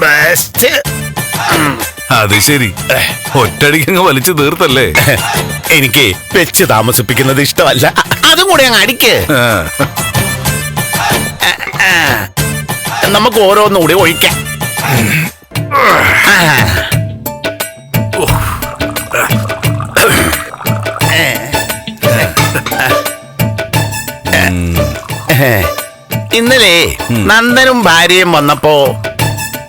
Best അത് ശരി. ഒറ്റടിക്കങ്ങ് വലിച്ചു തീർത്തല്ലേ? എനിക്ക് വെച്ച് താമസിപ്പിക്കുന്നത് ഇഷ്ടമല്ല. അതും കൂടെ അങ്ങ് അടിക്ക്. ആ, ആ. നമുക്ക് ഓരോന്നും കൂടി ഒഴിക്കാം. ആ. ഇന്നലെ നന്ദനും ഭാര്യയും വന്നപ്പോ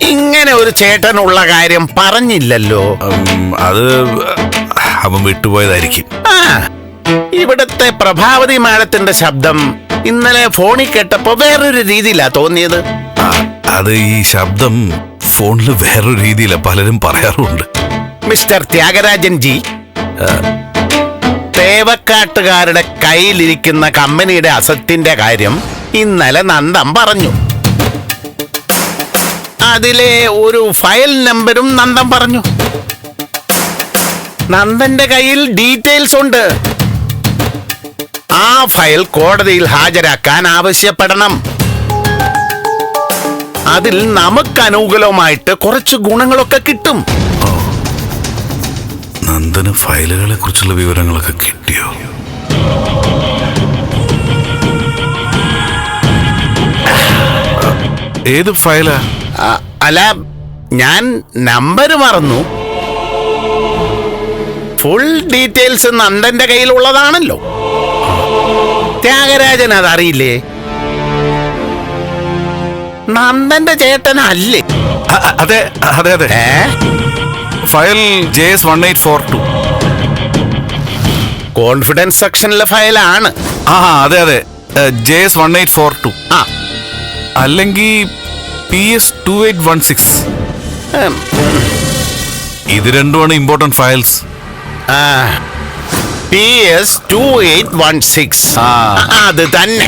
ഇങ്ങനെ ഒരു ചേട്ടനുള്ള കാര്യം പറഞ്ഞില്ലല്ലോ. അത് അവൻ വിട്ടുപോയതായിരിക്കും. ആ ഇവിടത്തെ പ്രഭാവതി മാഡത്തിന്റെ ശബ്ദം ഇന്നലെ ഫോണിൽ കേട്ടപ്പോ വേറൊരു രീതിയിലാ തോന്നിയത്. ആ, അത് ഈ ശബ്ദം ഫോണിൽ വേറൊരു രീതിയില പലരും പറയാറുണ്ട്. മിസ്റ്റർ ത്യാഗരാജൻ ജി തേവക്കാട്ടുകാരുടെ കയ്യിലിരിക്കുന്ന കമ്പനിയുടെ അസത്തിന്റെ കാര്യം ഇന്നലെ നന്ദൻ പറഞ്ഞു. അതിലെ ഒരു ഫയൽ നമ്പരും നന്ദൻ പറഞ്ഞു. നന്ദന്റെ കയ്യിൽ ഡീറ്റെയിൽസ് ഉണ്ട്. ആ ഫയൽ കോടതിയിൽ ഹാജരാക്കാൻ ആവശ്യപ്പെടണം. അതിൽ നമുക്ക് അനുകൂലമായിട്ട് കുറച്ച് ഗുണങ്ങളൊക്കെ കിട്ടും. നന്ദന് ഫയലുകളെ കുറിച്ചുള്ള വിവരങ്ങളൊക്കെ കിട്ടിയോ? ഏത് ഫയലാ? അല്ല ഞാൻ നമ്പർ മറന്നു. ഫുൾ ഡീറ്റെയിൽസ് നന്ദന്റെ കയ്യിലുള്ളതാണല്ലോ. ത്യാഗരാജൻ അതറിയില്ലേ? നന്ദന്റെ ചേട്ടനല്ലേ? അതെ അതെ അതെ. File J S one eight four two. Confidence സെക്ഷനിലെ ഫയലാണ്. ആ അതെ അതെ. J S one eight four two. ആ അല്ലെങ്കിൽ P S two eight one six. ഇത് രണ്ടുമാണ് important files P S two eight one six. അത് തന്നെ.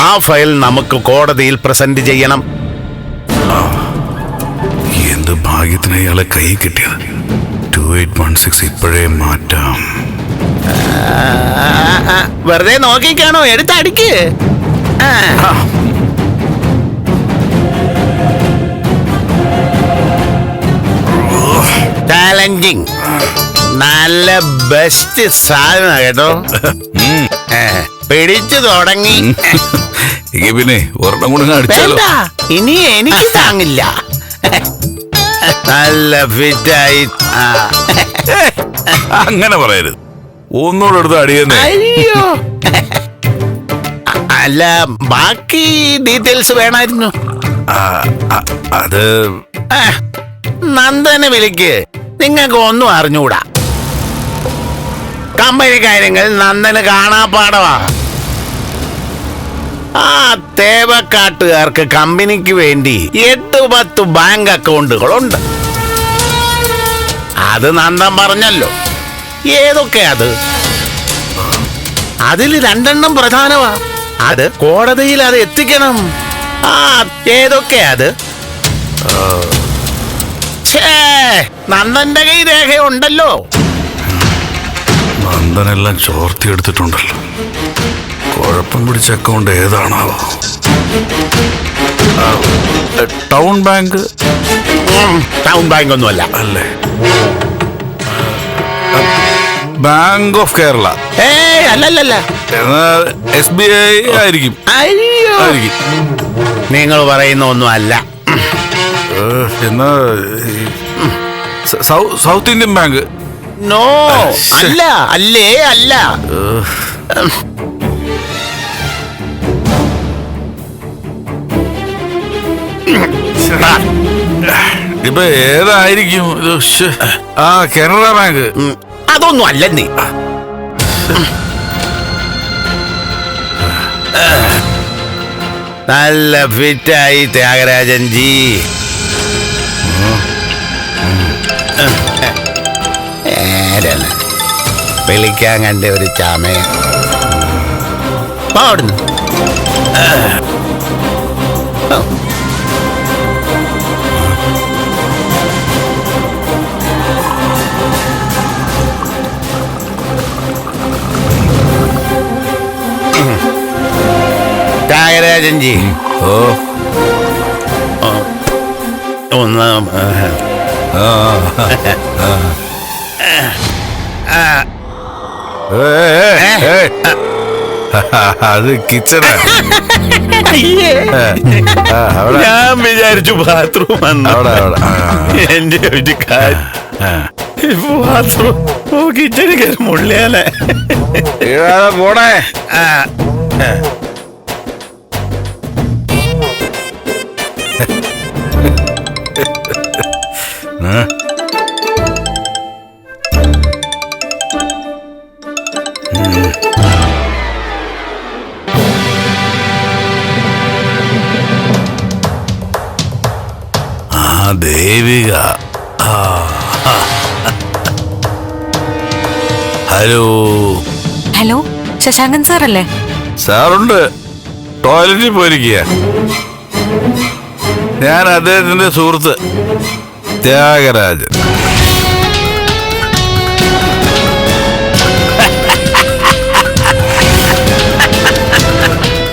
ആ ഫയൽ നമുക്ക് കോടതിയിൽ പ്രസന്റ് ചെയ്യണം. എന്ത് ഭാഗ്യത്തിന് അയാളെ കൈ കിട്ടിയത്? ടു എയ്റ്റ് വൺ സിക്സ് ഇപ്പോഴേ മാറ്റാം. വെറുതെ നോക്കിക്കാണോ? എടുത്തടിക്ക്. ചാലഞ്ചിങ് നല്ല ബെസ്റ്റ് സാധനം കേട്ടോ. പിടിച്ചു തുടങ്ങി. പിന്നെ ഒരെണ്ണം കൂടെ അടിച്ചാലോ? ഇനി എനിക്ക് താങ്ങില്ല. നല്ല ഫിറ്റായി. അങ്ങനെ പറയരുത്. ഒന്നുകൂടെ എടുത്ത് അടിയെന്നേ. അയ്യോ. അല്ല ബാക്കി ഡീറ്റെയിൽസ് വേണമായിരുന്നു അത് നന്ദനെ വിളിക്ക്. നിങ്ങൾക്ക് ഒന്നും അറിഞ്ഞുകൂടാ കമ്പനി കാര്യങ്ങൾ നന്ദന് കാണാപ്പാടവാ ആ തേവക്കാട്ടുകാർക്ക് കമ്പനിക്ക് വേണ്ടി എട്ട് പത്ത് ബാങ്ക് അക്കൗണ്ടുകളുണ്ട്. അത് നന്ദൻ പറഞ്ഞല്ലോ. ഏതൊക്കെ അത്? അതിൽ രണ്ടെണ്ണം പ്രധാനമാ. അത് കോടതിയിൽ അത് എത്തിക്കണം. ആ ഏതൊക്കെ അത്? നന്ദന്റെ കൈ രേഖയുണ്ടല്ലോ. നന്ദനെല്ലാം ചോർത്തി എടുത്തിട്ടുണ്ടല്ലോ കുഴപ്പം പിടിച്ച account ഏതാണാവോ. Town bank? Town bank ഒന്നുമല്ല. അല്ലേ? ബാങ്ക് ഓഫ് കേരള ഏ അല്ലല്ലല്ല. എന്നാൽ എസ് ബി ഐ ആയിരിക്കും. അയ്യോ. ആയിരിക്കും. നിങ്ങൾ പറയുന്ന ഒന്നും അല്ല. എന്നാ ഈ സ- സൗ- സൗത്ത് ഇന്ത്യൻ ബാങ്ക്. നോ ശ്ശെ. അല്ല അല്ലേ അല്ല. ഇപ്പൊ ഏതായിരിക്കും? ഇത് ശ്ശെ. ആ കനറ ബാങ്ക്. ഉം, അതൊന്നും അല്ലെന്നേ നല്ല ഫിറ്റായി ത്യാഗരാജൻ ജി. വിളിക്കാൻ കണ്ട ഒരു ചാമയ അവിടുന്ന് ത്യാഗരാജൻ ജി ഓ ഒന്നാം. അത് കിച്ചണാ ഞാൻ വിചാരിച്ചു ബാത്റൂം എന്റെ ഒരു. ബാത്റൂം കിച്ചണിൽ കയറി മുള്ളിയാലേ പോടേ പോണേ? Devika. Hello. Hello Shashankan sir അല്ലേ സാറുണ്ട്. ടോയ്ലറ്റിൽ പോയിരിക്കുക ഞാൻ അദ്ദേഹത്തിന്റെ സുഹൃത്ത് ത്യാഗരാജൻ.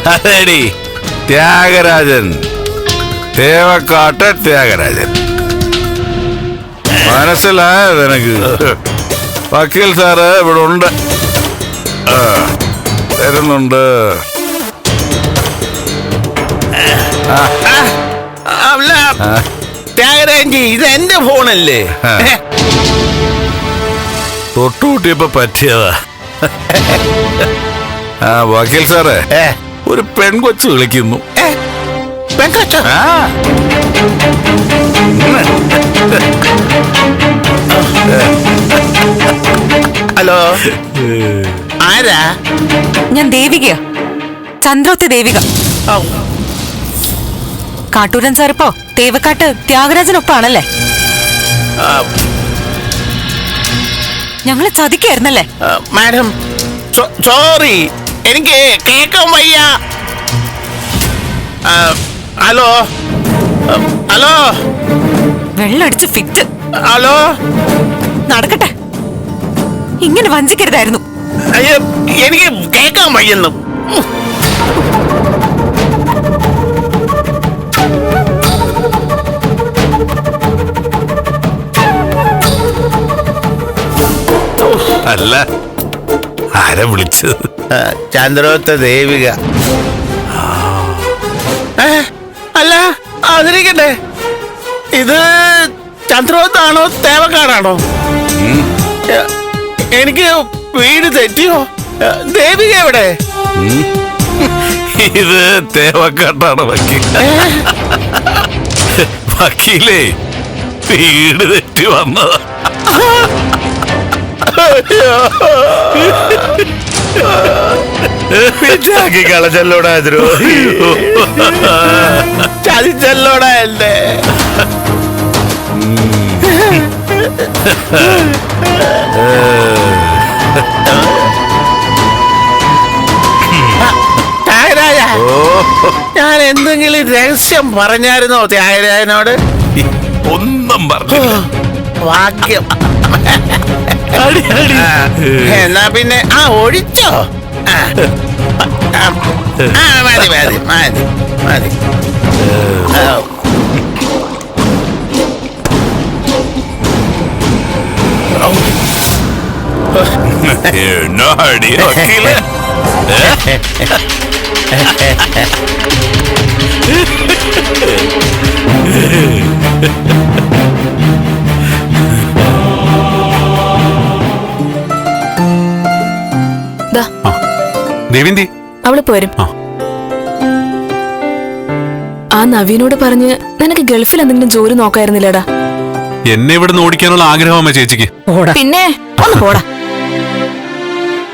അതേടി ത്യാഗരാജൻ. തേവക്കാട്ട് ത്യാഗരാജൻ. മനസ്സിലായത് എനിക്ക് വക്കീൽ സാറ് ഇവിടെ ഉണ്ട് അല്ല ത്യാഗരാജി ഇത് എന്റെ ഫോണല്ലേ. തൊട്ടുകൂട്ടിയപ്പോ പറ്റിയതാ. ആ വക്കീൽ സാറേ ഒരു പെൺകൊച്ചു വിളിക്കുന്നു. ആ. ഹലോ. ആരാ? ഞാൻ ദേവികയാ. ചന്ദ്രോത്തി ദേവിക. കാട്ടൂരൻ സാർ ഇപ്പോ തേവക്കാട്ട് ത്യാഗരാജനൊപ്പാണല്ലേ? ഞങ്ങളെ ചതിക്കായിരുന്നല്ലേ? Madam sorry. എനിക്ക് കേക്കാൻ വയ്യ. ഹലോ? ഹലോ? വെള്ളടിച്ച് ഫിറ്റ്. ഹലോ? നടക്കട്ടെ. ഇങ്ങനെ വഞ്ചിക്കരുതായിരുന്നു. അയ്യോ എനിക്ക് കേക്കാൻ വയ്യെന്നു. അല്ല ആരാ വിളിച്ചത്? ചന്ദ്രോത്ത ദേവിക. അല്ല അതിരിക്കട്ടെ ഇത് ചന്ദ്രോത്താണോ തേവക്കാടാണോ? എനിക്ക് വീട് തെറ്റിയോ? ദേവിക എവിടെ? ഇത് തേവക്കാട്ടാണ് വക്കീൽ. വക്കീലേ വീട് തെറ്റി വന്നതാ. പിച്ചാക്കി കളച്ചല്ലോടാ ദ്രോഹി ചതിച്ചല്ലോടാ എന്റെ. ഞാൻ എന്തെങ്കിലും രഹസ്യം പറഞ്ഞായിരുന്നോ ത്യാഗരാജനോട്? ഒന്നും പറഞ്ഞു വാക്യം. എന്നാ പിന്നെ ആ ഒഴിച്ചോ. മതി മതി മതി മതി. അടി വക്കീലേ? ദാ, ദേവിന്തി. അവൾ പോരും. ആ. ആ നവീനോട് പറഞ്ഞ് നിനക്ക് ഗൾഫിൽ എന്തെങ്കിലും ജോലി നോക്കായിരുന്നില്ലേടാ? എന്നെ ഇവിടെ ഓടിക്കാനുള്ള ആഗ്രഹമാ ചേച്ചിക്ക്. പിന്നെ? ഒന്ന് പോടാ.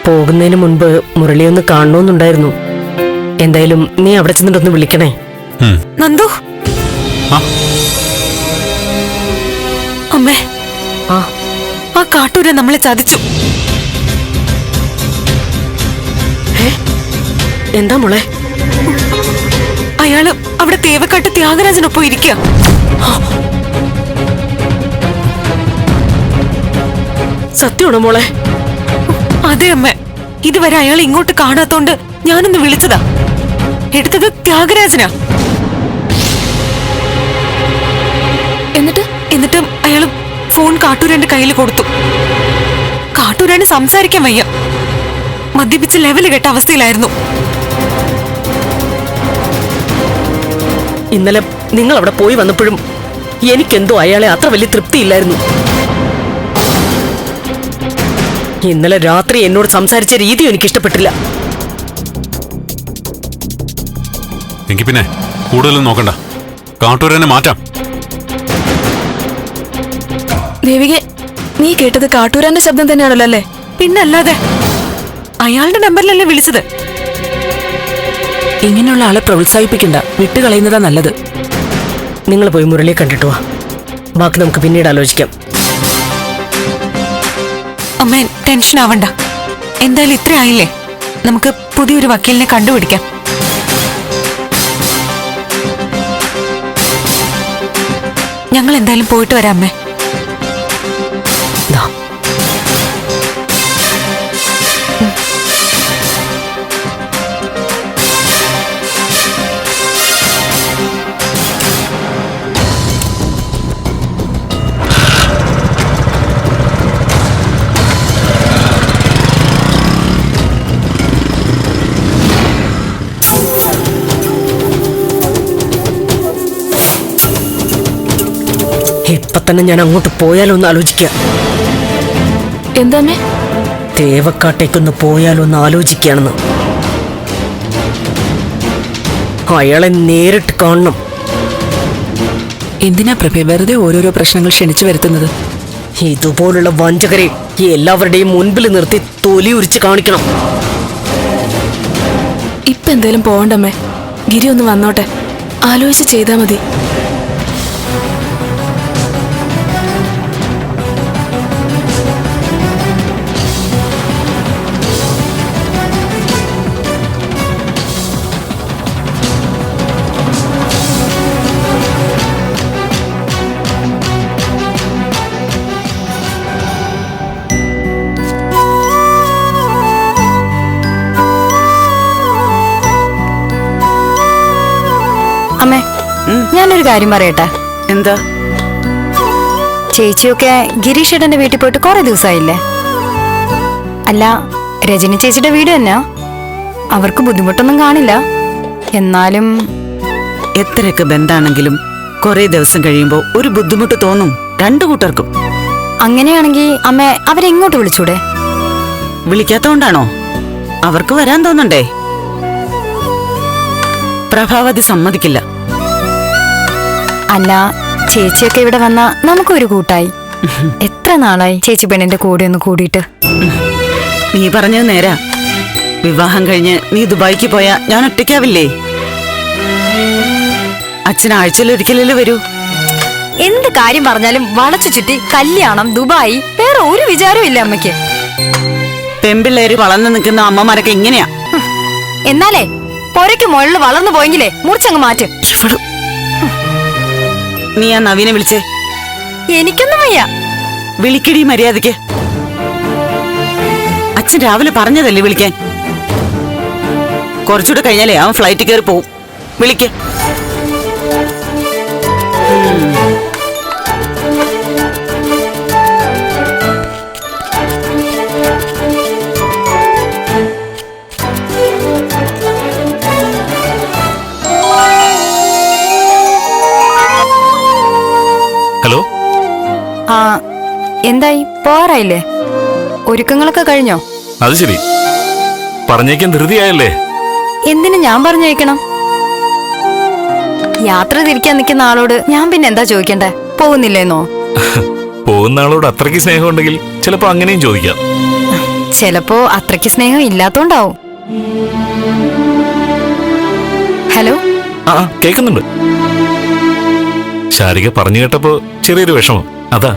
പോകുന്നതിന് മുൻപ് മുരളി ഒന്ന് കാണണമെന്നുണ്ടായിരുന്നു എന്തായാലും നീ അവിടെ ചെന്നിട്ടൊന്ന് വിളിക്കണേ. നന്ദു. അമ്മേ. ആ കാട്ടൂരെ നമ്മളെ ചതിച്ചു. എന്താ മോളെ? അയാൾ അവിടെ തേവക്കാട്ട് ത്യാഗരാജനൊപ്പം ഇരിക്കുക സത്യമാണോ മോളെ? അതെ അമ്മ. ഇതുവരെ അയാൾ ഇങ്ങോട്ട് കാണാത്തോണ്ട് ഞാനൊന്ന് വിളിച്ചതാ. എടുത്തത് ത്യാഗരാജനാ. എന്നിട്ട്? എന്നിട്ട് അയാൾ ഫോൺ കാട്ടൂരാന്റെ കയ്യിൽ കൊടുത്തു. കാട്ടൂരാന് സംസാരിക്കാൻ വയ്യ. മദ്യപിച്ച് ലെവൽ കെട്ട അവസ്ഥയിലായിരുന്നു. ഇന്നലെ നിങ്ങൾ അവിടെ പോയി വന്നപ്പോഴും എനിക്കെന്തോ അയാളെ അത്ര വലിയ തൃപ്തിയില്ലായിരുന്നു. ഇന്നലെ രാത്രി എന്നോട് സംസാരിച്ച രീതി എനിക്ക് ഇഷ്ടപ്പെട്ടില്ല എങ്കിൽ പിന്നെ കൂടുതലൊന്നും നോക്കണ്ട. കാട്ടൂരനെ മാറ്റാം. ദേവികെ നീ കേട്ടത് കാട്ടൂരാന്റെ ശബ്ദം തന്നെയാണല്ലോ അല്ലേ? പിന്നല്ലാതെ അയാളുടെ നമ്പറിലല്ലേ വിളിച്ചത്? ഇങ്ങനെയുള്ള ആളെ പ്രോത്സാഹിപ്പിക്കണ്ട. വിട്ടുകളയുന്നതാ നല്ലത്. നിങ്ങൾ പോയി മുരളിയെ കണ്ടിട്ട് വാ. ബാക്കി നമുക്ക് പിന്നീട് ആലോചിക്കാം. അമ്മ ടെൻഷൻ ആവണ്ട. എന്തായാലും ഇത്ര ആയില്ലേ നമുക്ക് പുതിയൊരു വക്കീലിനെ കണ്ടുപിടിക്കാം. ഞങ്ങൾ എന്തായാലും പോയിട്ട് വരാം അമ്മേ. ഇപ്പൊ തന്നെ ഞാൻ അങ്ങോട്ട് പോയാലോ ഒന്ന് ആലോചിക്കാം. എന്താമേ തേവക്കാട്ടേക്കൊന്ന് പോയാലോ ഒന്ന് ആലോചിക്കുകയാണെന്ന് അയാളെ നേരിട്ട് കാണണം. എന്തിനാ പ്രഭേ വെറുതെ ഓരോരോ പ്രശ്നങ്ങൾ ക്ഷണിച്ചു വരുത്തുന്നത്? ഇതുപോലുള്ള വഞ്ചകരെ എല്ലാവരുടെയും മുൻപിൽ നിർത്തി തൊലി ഉരിച്ച് കാണിക്കണം. ഇപ്പൊ എന്തേലും പോകണ്ടമ്മേ ഗിരി ഒന്ന് വന്നോട്ടെ. ആലോചിച്ച് ചെയ്താൽ മതി. ഞാനൊരു കാര്യം പറയട്ടെ. എന്താ? ചേച്ചിയൊക്കെ ഗിരീഷ് ഏട്ടന്റെ വീട്ടിൽ പോയിട്ട് കുറെ ദിവസമായില്ലേ അല്ല രജനി ചേച്ചിയുടെ വീട് തന്നെ അവർക്ക് ബുദ്ധിമുട്ടൊന്നും കാണില്ല. എന്നാലും എത്രയൊക്കെ ബന്ധാണെങ്കിലും കുറെ ദിവസം കഴിയുമ്പോൾ ഒരു ബുദ്ധിമുട്ട് തോന്നും രണ്ടു കൂട്ടർക്കും. അങ്ങനെയാണെങ്കിൽ അമ്മ അവരെങ്ങോട്ട് വിളിച്ചൂടെ? വിളിക്കാത്തോണ്ടാണോ? അവർക്ക് വരാൻ തോന്നണ്ടേ? പ്രഭാവതി സമ്മതിക്കില്ല. അല്ല ചേച്ചിയൊക്കെ ഇവിടെ വന്നാ നമുക്കൊരു കൂട്ടായി. എത്ര നാളായി ചേച്ചി പെണ്ണിന്റെ കൂടെ ഒന്ന് കൂടിയിട്ട്? നീ പറഞ്ഞത് നേരാ. വിവാഹം കഴിഞ്ഞ് നീ ദുബായിക്ക് പോയാ ഞാൻ ഒറ്റയ്ക്കാവില്ലേ? അച്ഛൻ ആഴ്ചയിലൊരിക്കലല്ലേ വരൂ? എന്ത് കാര്യം പറഞ്ഞാലും വളച്ചു ചുറ്റി കല്യാണം ദുബായി വേറെ ഒരു വിചാരവും ഇല്ല അമ്മയ്ക്ക്. പെമ്പിള്ളേര് വളർന്നു നിൽക്കുന്ന അമ്മമാരൊക്കെ ഇങ്ങനെയാ. എന്നാലേ പൊരയ്ക്ക് മുകളിൽ വളർന്നു പോയെങ്കിലേ മുറിച്ചങ്ങ് മാറ്റും. നീ ആ നവീനെ വിളിച്ചേ. എനിക്കൊന്നും വയ്യ. വിളിക്കടി മര്യാദയ്ക്ക് അച്ഛൻ രാവിലെ പറഞ്ഞതല്ലേ വിളിക്കാൻ? കുറച്ചുകൂടെ കഴിഞ്ഞാലേ അവൻ ഫ്ലൈറ്റ് കയറി പോവും. വിളിക്ക്. എന്തായി? പോറായില്ലേ ഒരുക്കങ്ങളൊക്കെ കഴിഞ്ഞോ? അത് ശരി. പറഞ്ഞേക്കാൻ ധൃതിയായല്ലേ? എന്തിനു ഞാൻ പറഞ്ഞയക്കണം യാത്ര തിരിക്കാൻ നിൽക്കുന്ന ആളോട് ഞാൻ പിന്നെ എന്താ ചോദിക്കണ്ടേ? പോകുന്നില്ലേന്നോ? പോകുന്ന ആളോട് അത്രയ്ക്ക് സ്നേഹം ഉണ്ടെങ്കിൽ ചിലപ്പോ അങ്ങനെയും ചോദിക്കാം. ചിലപ്പോ അത്രയ്ക്ക് സ്നേഹം ഇല്ലാത്തോണ്ടാവും. ഹലോ? ആ കേക്കുന്നുണ്ട് കേൾക്കുന്നുണ്ട്. ശാരിക പറഞ്ഞു കേട്ടപ്പോ ചെറിയൊരു വിഷമം. അതാ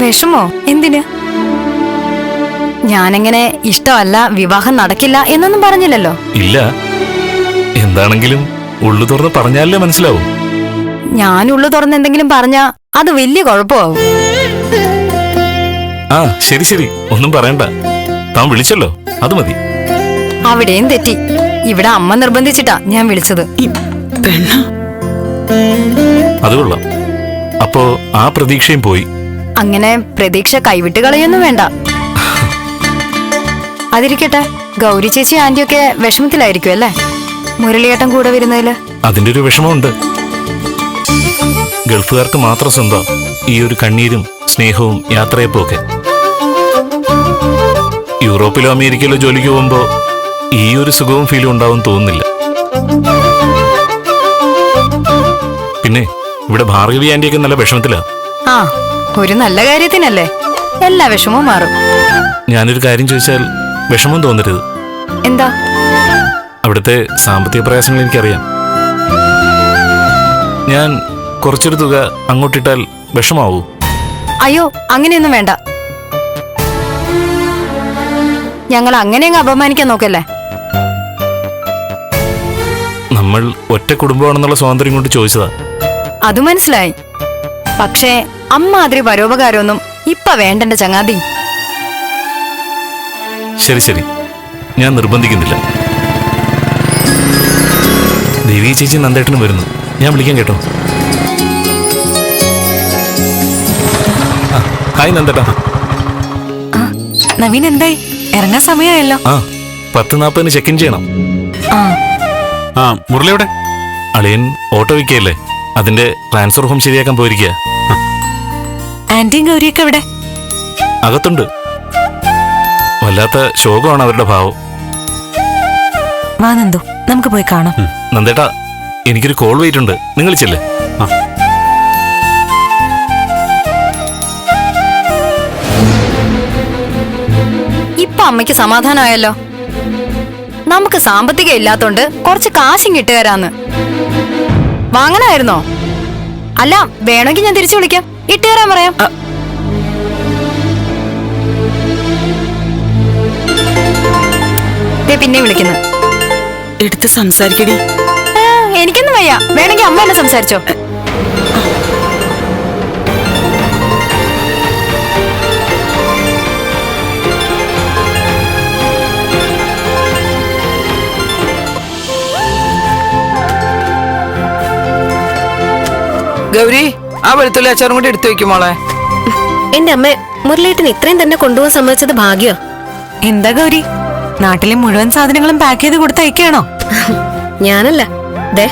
വിഷമോ? എന്തിന്? ഞാനെങ്ങനെ ഇഷ്ടമല്ല വിവാഹം നടക്കില്ല എന്നൊന്നും പറഞ്ഞില്ലല്ലോ. ഇല്ല. എന്താണെങ്കിലും ഉള്ളു തുറന്ന് പറഞ്ഞാലേ മനസ്സിലാവും. ഞാൻ ഉള്ളു തുറന്ന് എന്തെങ്കിലും പറഞ്ഞാ അത് വലിയ കുഴപ്പമാവും. ആ ശരി ശരി. ഒന്നും പറയണ്ട. താൻ വിളിച്ചല്ലോ. അത് മതി. അവിടെയും തെറ്റി. ഇവിടെ അമ്മ നിർബന്ധിച്ചിട്ടാ ഞാൻ വിളിച്ചത്. അത് കൊള്ളാം. അപ്പോ ആ പ്രതീക്ഷയും പോയി. അങ്ങനെ പ്രതീക്ഷ കൈവിട്ട് കളയൊന്നും വേണ്ട. അതിരിക്കട്ടെ ഗൗരി ചേച്ചി ആന്റിയൊക്കെ വിഷമത്തിലായിരിക്കും അല്ലേ? മുരളിയേട്ടൻ കൂടെ വരുന്നതിൽ. അതിന്റെ ഒരു വിഷമമുണ്ട്. ഗൾഫുകാർക്ക് മാത്രം സ്വന്തം ഈ ഒരു കണ്ണീരും സ്നേഹവും യാത്രയപ്പോ ഒക്കെ യൂറോപ്പിലോ അമേരിക്കയിലോ ജോലിക്ക് പോകുമ്പോ ഈ ഒരു സുഖവും ഫീലും ഉണ്ടാവും തോന്നുന്നില്ല. പിന്നെ ഇവിടെ ഭാർഗവി ആന്റിയൊക്കെ നല്ല വിഷമത്തിലാ. ആ ഒരു നല്ല കാര്യത്തിനല്ലേ? എല്ലാ വിഷമവും മാറും. ഞാനൊരു കാര്യം ചോദിച്ചാൽ വിഷമം തോന്നരുത്. എന്താ? അവിടുത്തെ സാമ്പത്തിക പ്രയാസങ്ങൾ എനിക്കറിയാം. ഞാൻ കുറച്ചൊരു തുക അങ്ങോട്ടിട്ടാൽ വിഷമാവൂ. അയ്യോ അങ്ങനെയൊന്നും വേണ്ട. ഞങ്ങൾ അങ്ങനെയങ്ങ് അപമാനിക്കാൻ നോക്കല്ലേ? നമ്മൾ ഒറ്റ കുടുംബമാണെന്നുള്ള സ്വാതന്ത്ര്യം കൊണ്ട് ചോദിച്ചതാ. അത് മനസ്സിലായി. പക്ഷേ അമ്മാതിരി പരോപകാരമൊന്നും ഇപ്പൊ വേണ്ടന്റെ ചങ്ങാതി. ശരി ശരി. ഞാൻ നിർബന്ധിക്കുന്നില്ല. ദേവി ചേച്ചി നന്ദേട്ടനും വരുന്നു. ഞാൻ വിളിക്കാൻ കേട്ടോ. ആ, ഹായ് നന്ദേട്ടാ. നവീൻ എന്തായി? ഇറങ്ങാൻ സമയമായല്ലോ ആ പത്ത് നാൽപ്പതിന് ചെക്ക് ഇൻ ചെയ്യണം. ആ. ആ മുരളിയുടെ അളിയൻ ഓട്ടോ വിൽക്കുകയല്ലേ? അതിന്റെ ട്രാൻസ്ഫർ ഹോം ശരിയാക്കാൻ പോയിരിക്കുക ആന്റിയും ഗൗരിയൊക്കെ എവിടെ? അകത്തുണ്ട്. വല്ലാത്ത ശോകമാണ് അവരുടെ ഭാവം. വാ നന്ദു. നമുക്ക് പോയി കാണാം. നന്ദേട്ടാ എനിക്കൊരു കോൾ വെയിറ്റ് ഉണ്ട് നിങ്ങൾ ചെല്ലേ. ഇപ്പൊ അമ്മയ്ക്ക് സമാധാനമായല്ലോ. നമുക്ക് സാമ്പത്തികം ഇല്ലാത്തോണ്ട് കുറച്ച് കാശും കിട്ടുകരാന്ന്. വാങ്ങണമായിരുന്നോ? അല്ല വേണമെങ്കിൽ ഞാൻ തിരിച്ചു വിളിക്കാം. ഇട്ടുതരാൻ പറയാം. പിന്നെ വിളിക്കുന്നു. എടുത്ത് സംസാരിക്കടി. എനിക്കൊന്നും വയ്യ. വേണമെങ്കിൽ അമ്മ എന്നെ സംസാരിച്ചോ. ഗൗരി. ആ വെളുത്തുള്ളി അച്ചാറും കൂടി എടുത്തു വെക്കും മോളെ. എന്റെ അമ്മ മുരളീട്ടിന് ഇത്രയും തന്നെ കൊണ്ടുപോകാൻ സമ്മതിച്ചത് ഭാഗ്യോ എന്താ ഗൗരി? നാട്ടിലെ മുഴുവൻ സാധനങ്ങളും പാക്ക് ചെയ്ത് കൊടുത്തയക്കാണോ ഞാനല്ല. ദേ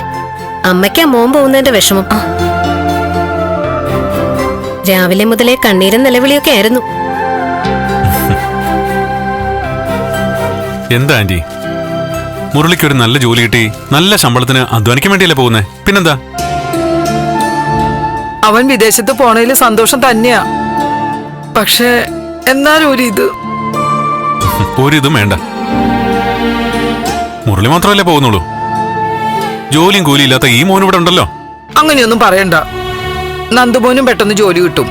അമ്മയ്ക്കാ മോൻ പോകുന്നതിന്റെ വിഷമം. രാവിലെ മുതലേ കണ്ണീരും നിലവിളിയൊക്കെ ആയിരുന്നു. എന്താ ആന്റി? മുരളിക്ക് ഒരു നല്ല ജോലി കിട്ടി നല്ല ശമ്പളത്തിന് അധ്വാനിക്കാൻ വേണ്ടിയല്ലേ പോകുന്നേ? പിന്നെന്താ? അവൻ വിദേശത്ത് പോണതിൽ സന്തോഷം തന്നെയാ. പക്ഷേ എന്നാലും ഒരു ഇത് ഒരിതും വേണ്ട. മുരളി മാത്രമല്ലേ പോകുന്നുള്ളൂ? ജോലിയും കൂലി ഇല്ലാത്ത ഈ മോൻ ഇവിടെ ഉണ്ടല്ലോ. അങ്ങനെയൊന്നും പറയണ്ട. നന്ദുമോനും പെട്ടെന്ന് ജോലി കിട്ടും.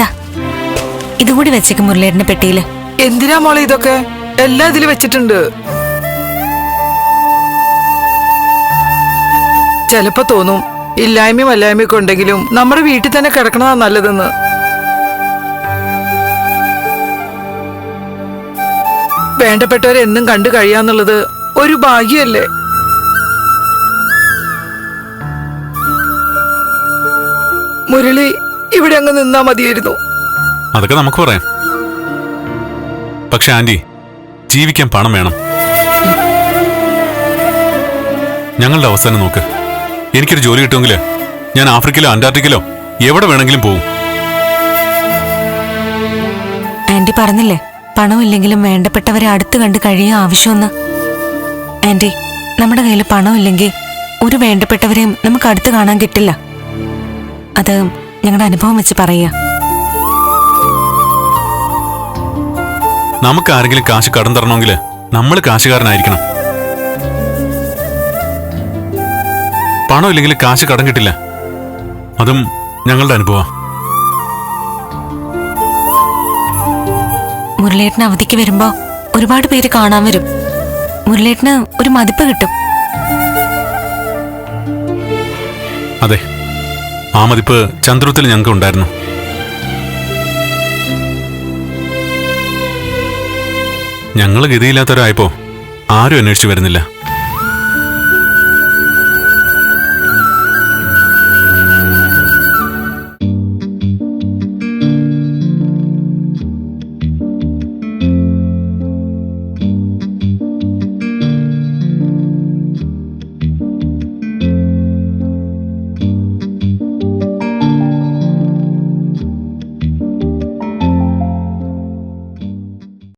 ദാ ഇതും കൂടി വെച്ചേക്ക് മുരളിയേട്ടന്റെ പെട്ടിയിൽ. എന്തിനാ മോളെ ഇതൊക്കെ? എല്ലാം ഇതിൽ വെച്ചിട്ടുണ്ട്. ചിലപ്പോ തോന്നും. ഇല്ലായ്മയും അല്ലായ്മയൊക്കെ ഉണ്ടെങ്കിലും നമ്മുടെ വീട്ടിൽ തന്നെ കിടക്കണതാ നല്ലതെന്ന്. വേണ്ടപ്പെട്ടവരെ എന്നും കണ്ടു കഴിയാന്നുള്ളത് ഒരു ഭാഗ്യമല്ലേ മുരളി ഇവിടെ അങ്ങ് നിന്നാ മതിയായിരുന്നു. അതൊക്കെ നമുക്ക് പറയാം. പക്ഷെ ആന്റി ജീവിക്കാൻ പണം വേണം. ഞങ്ങളുടെ അവസാനം നോക്ക്. എനിക്കൊരു ജോലി കിട്ടുമെങ്കിൽ ഞാൻ ആഫ്രിക്കയിലോ അന്റാർട്ടിക്കയിലോ എവിടെ വേണമെങ്കിലും പോകും ആന്റി പറഞ്ഞില്ലേ പണമില്ലെങ്കിലും വേണ്ടപ്പെട്ടവരെ അടുത്ത് കണ്ട് കഴിയാൻ ആവശ്യമെന്ന്. ആന്റി നമ്മുടെ കയ്യിൽ പണമില്ലെങ്കിൽ ഒരു വേണ്ടപ്പെട്ടവരെയും നമുക്ക് അടുത്ത് കാണാൻ കിട്ടില്ല. അത് ഞങ്ങളുടെ അനുഭവം വെച്ച് പറയുക. നമുക്ക് ആരെങ്കിലും കാശ് കടം തരണമെങ്കിൽ നമ്മൾ കാശുകാരനായിരിക്കണം. പണം ഇല്ലെങ്കിൽ കാശ് കടം കിട്ടില്ല. അതും ഞങ്ങളുടെ അനുഭവം മുരളേട്ടന് അവധിക്ക് വരുമ്പോ ഒരുപാട് പേര് കാണാൻ വരും. മുരളേട്ടന് ഒരു മതിപ്പ് കിട്ടും. അതെ ആ മതിപ്പ് ചന്ദ്രത്തിൽ ഞങ്ങൾക്ക് ഉണ്ടായിരുന്നു. ഞങ്ങൾ ഗതിയില്ലാത്തവരായപ്പോ ആരും അന്വേഷിച്ചു വരുന്നില്ല.